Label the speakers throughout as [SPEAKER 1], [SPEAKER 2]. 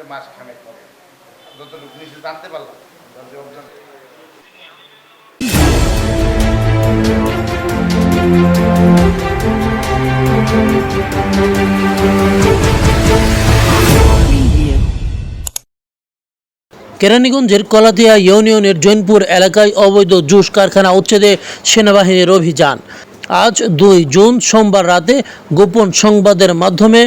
[SPEAKER 1] মতে মাস খানেক হবে যতটুকু নিচে জানতে পারলাম
[SPEAKER 2] কেরানীগঞ্জের কলাতিয়া ইউনিয়নের জৈনপুর এলাকায় অবৈধ জুস কারখানা উচ্ছেদে সেনাবাহিনীর অভিযান। আজ দুই জুন সোমবার রাতে গোপন সংবাদের মাধ্যমে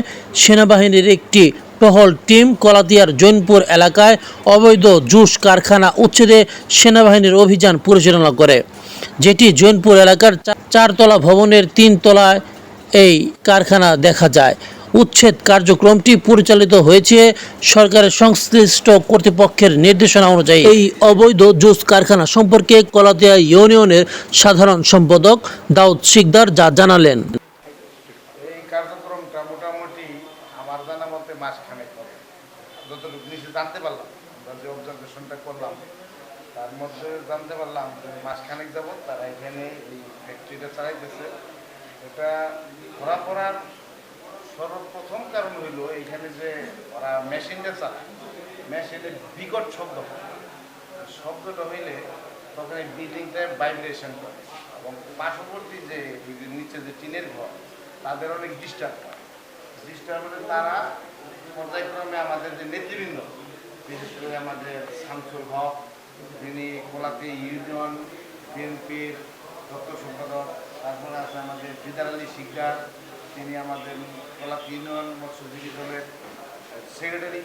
[SPEAKER 2] সেনাবাহিনীর একটি টহল টিম কলাতিয়ার জৈনপুর এলাকায় অবৈধ জুস কারখানা উচ্ছেদে সেনাবাহিনীর অভিযান পরিচালনা করে, যেটি জৈনপুর এলাকার চারতলা ভবনের তিন তলায় এই কারখানা দেখা যায়। উচ্ছেদ কার্যক্রমটি পরিচালিত হয়েছে সরকারের সংশ্লিষ্ট কর্তৃপক্ষের নির্দেশনা অনুযায়ী। এই অবৈধ জুস কারখানা সম্পর্কে কলাতিয়া ইউনিয়নের সাধারণ সম্পাদক দাউদ শিকদার যা জানালেন
[SPEAKER 1] এই কার্যক্রমটা মোটামুটি আমার জানা মতে মাস খানেক হবে যতটুকু নিচে জানতে পারলাম আমরা যে অবজারভেশনটা করলাম জানতে পারলাম যে মাস যাব তারা এখানে এই ফ্যাক্টরিটা চালাইতেছে। এটা ধরা পড়ার সর্বপ্রথম কারণ হইল এখানে যে ওরা মেশিনটা চালায়। মেশিনের বিকট শব্দ শব্দটা হইলে তখন এই বিল্ডিংটা ভাইব্রেশন করে এবং পার্শ্ববর্তী যে নিচে যে টিনের ঘর, তাদের অনেক ডিস্টার্ব হয় ডিস্টার্ব হলে তারা পর্যায়ক্রমে আমাদের যে নেতৃবৃন্দ, বিশেষ করে আমাদের শামসুল হক যিনি কোলাতে ইউনিয়ন বিএনপির দপ্ত সম্পাদক, তারপরে আছে আমাদের দিদার আলী শিকদার, তিনি আমাদের কোলাত ইউনিয়ন মৎস্যজীবী দলের সেক্রেটারি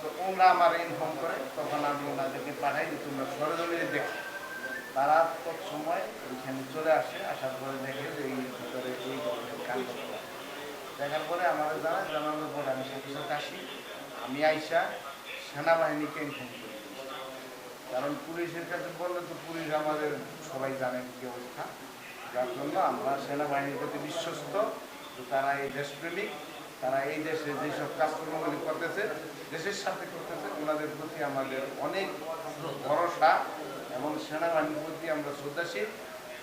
[SPEAKER 1] তো ওরা আমার ইনফর্ম করে, তখন আমি ওনাদেরকে পাঠাই যে তোমরা সরজমিনে দেখো। তারা তৎসময় ওইখানে চলে আসে, আসার পরে দেখে যে এই ভিতরে এই ধরনের কাণ্ড দেখার পরে আমাদের জানা জানানোর পরে আমি সাথে সাথে আসি। আমি আইসা সেনাবাহিনীকে ইনফর্ম করি। কারণ পুলিশের কাছে বললে তো পুলিশ আমাদের সবাই জানেন কি অবস্থা। যার জন্য আমরা সেনাবাহিনীর প্রতি বিশ্বস্ত তারা এই দেশপ্রেমিক, তারা এই দেশে যেসব কাজকর্মগুলি করতেছে, দেশের সাথে করতেছে, ওনাদের প্রতি আমাদের অনেক ভরসা এবং সেনাবাহিনীর প্রতি আমরা শ্রদ্ধাশীল।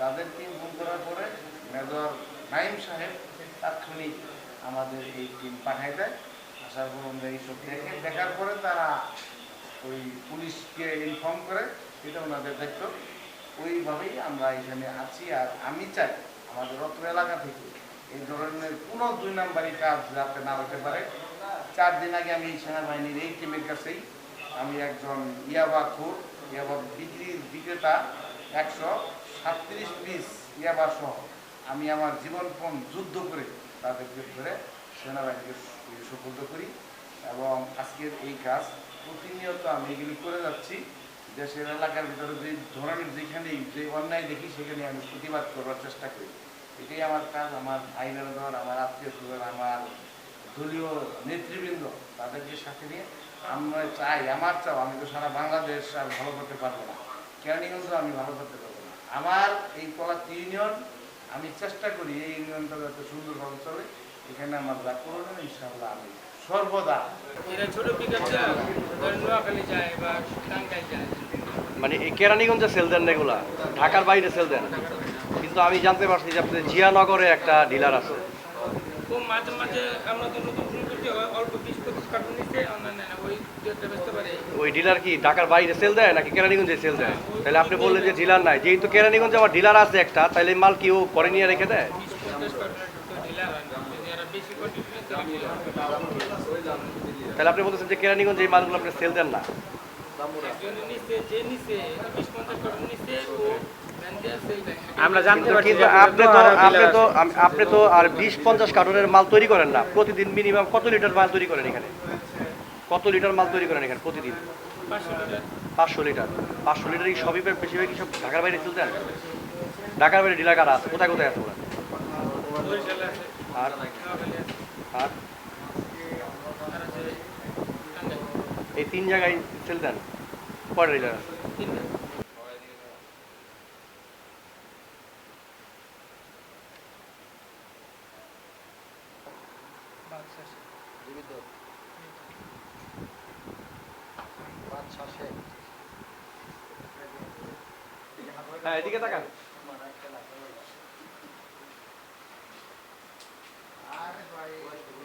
[SPEAKER 1] তাদেরকে ইনফর্ম করার পরে মেজর নাইম সাহেব তাৎক্ষণিক আমাদের এই টিম পাঠাই দেয়। আসার পর আমরা এইসব দেখে দেখার পরে তারা ওই পুলিশকে ইনফর্ম করে, এটা ওনাদের দায়িত্ব। ওইভাবেই আমরা এখানে আছি আর আমি চাই আমাদের রত্ন এলাকা থেকে এই ধরনের কোনো দুই নাম্বারই কাজ যাতে না হতে পারে। চার দিন আগে আমি সেনাবাহিনীর এই টিমের কাছেই আমি একজন ইয়াবা খুর, ইয়াবা বিক্রির বিক্রেতা, একশো সাতত্রিশ পিস ইয়াবা সহ আমি আমার জীবনপণ যুদ্ধ করে তাদেরকে ধরে সেনাবাহিনীকে সুপর্দ করি। এবং আজকের এই কাজ প্রতিনিয়ত আমি এগুলি করে যাচ্ছি। দেশের এলাকার ভিতরে যে ধরনের যেখানেই যে অন্যায় দেখি, সেখানে আমি প্রতিবাদ করার চেষ্টা করি। এটাই আমার কাজ, আমার আইনের দল, আমার আত্মীয় স্বজন, আমার দলীয় নেতৃবৃন্দ, তাদেরকে সাথে নিয়ে আমরা চাই, আমার চাও আমি তো সারা বাংলাদেশ আর ভালো করতে পারব না। কেরানীগঞ্জ আমি ভালো করতে পারব না? আমার এই কলাত ইউনিয়ন, আমি চেষ্টা করি এই ইউনিয়নটা যাতে সুন্দরভাবে চলে। এখানে আমার যা করণীয় ইনশাআল্লাহ আমি সর্বদা।
[SPEAKER 3] এরা ছোট পিকআপ যায় নোয়াখালী যায় বা টাঙ্গাইল যায়।
[SPEAKER 4] মানে এই কেরানীগঞ্জে সেল দেন এগুলা ঢাকার বাইরে সেল দেন। কিন্তু আমি জানতে পারছি যে আপনাদের জিয়ানগরে একটা ডিলার আছে।
[SPEAKER 3] মাঝে মাঝে আমরা তো নতুন শুরু করছি ওই অল্প বিশ পঁচিশ কার্টুন নিচ্ছে ওই
[SPEAKER 4] ডিলার কি ঢাকার বাইরে সেল দেয় নাকি কেরানীগঞ্জে সেল দেয়? তাহলে আপনি বললেন যে ডিলার নাই যেহেতু কেরানীগঞ্জে আমার ডিলার আছে একটা তাহলে মাল কি ও করে নিয়ে রেখে দেয়? তাহলে আপনি বলতেছেন যে কেরানীগঞ্জে এই মালগুলো আপনি সেল দেন না?
[SPEAKER 5] আমরা জানতে পারছি যে
[SPEAKER 4] আপনি তো আপনি তো আপনি তো আর বিশ পঞ্চাশ কার্টনের মাল তৈরি করেন না। প্রতিদিন মিনিমাম কত লিটার মাল তৈরি করেন এখানে? কত লিটার মাল তৈরি করেন এখানে প্রতিদিন?
[SPEAKER 3] পাঁচশো লিটার।
[SPEAKER 4] পাঁচশো লিটার। এই সবই বেশিরভাগ সব ঢাকার বাইরে দেন? ঢাকার বাইরে ডিলার কারা আছে? কোথায় কোথায় আছে ওরা?
[SPEAKER 3] আছে
[SPEAKER 4] আর আর এই তিন জায়গায় সেল দেন। ডিলার হ্যাঁ এদিকে তাকান। by